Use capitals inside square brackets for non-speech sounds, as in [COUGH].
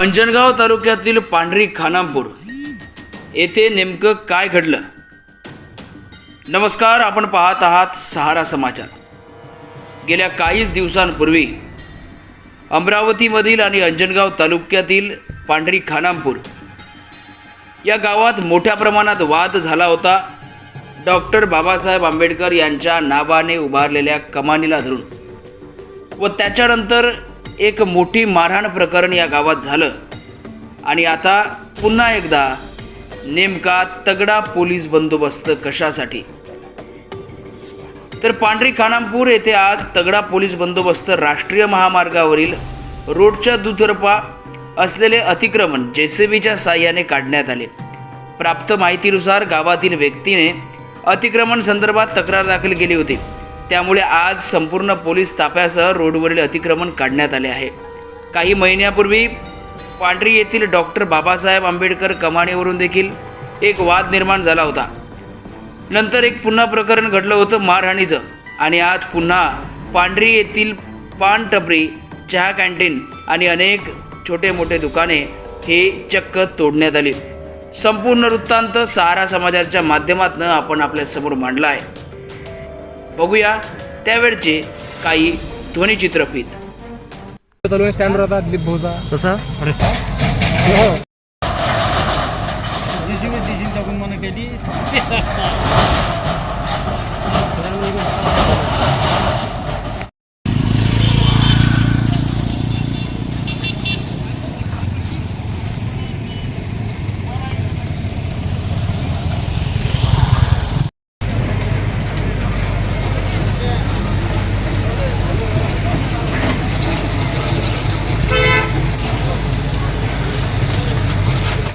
अंजनगाव तालुक्यातील पांढरी खानापूर येथे नेमकं काय घडलं? नमस्कार आपण पाहत आहात सहारा समाचार. गेल्या काहीच दिवसांपूर्वी अमरावतीमधील आणि अंजनगाव तालुक्यातील पांढरी खानापूर या गावात मोठ्या प्रमाणात वाद झाला होता. डॉक्टर बाबासाहेब आंबेडकर यांच्या नावाने उभारलेल्या कमानीला धरून व त्याच्यानंतर एक मोठी मारहाण प्रकरण या गावात झालं. आणि आता पुन्हा एकदा नेमका तगडा पोलीस बंदोबस्त कशासाठी? तर पांढरी खानापूर येथे आज तगडा पोलीस बंदोबस्त राष्ट्रीय महामार्गावरील रोडच्या दुतर्फा असलेले अतिक्रमण जेसीबीच्या साह्याने काढण्यात आले. प्राप्त माहितीनुसार गावातील व्यक्तीने अतिक्रमण संदर्भात तक्रार दाखल केली होती. त्यामुळे आज संपूर्ण पोलीस ताफ्यासह रोडवरील अतिक्रमण काढण्यात आले आहे. काही महिन्यापूर्वी पांढरी येथील डॉक्टर बाबासाहेब आंबेडकर कमानीवरून देखील एक वाद निर्माण झाला होता. नंतर एक पुन्हा प्रकरण घडलं होतं मारहाणीचं आणि आज पुन्हा पांढरी येथील पान टपरी चहा कॅन्टीन आणि अनेक छोटे मोठे दुकाने हे चक्क तोडण्यात आली. संपूर्ण वृत्तांत सहारा समाजाच्या माध्यमातून आपण आपल्यासमोर मांडला आहे. बघूया त्यावेळचे काही ध्वनिचित्रफित चालू आहे स्टँडवर होता दिलीप भाऊचा. कसा? दिशी दिशी टाकून मला केली [LAUGHS]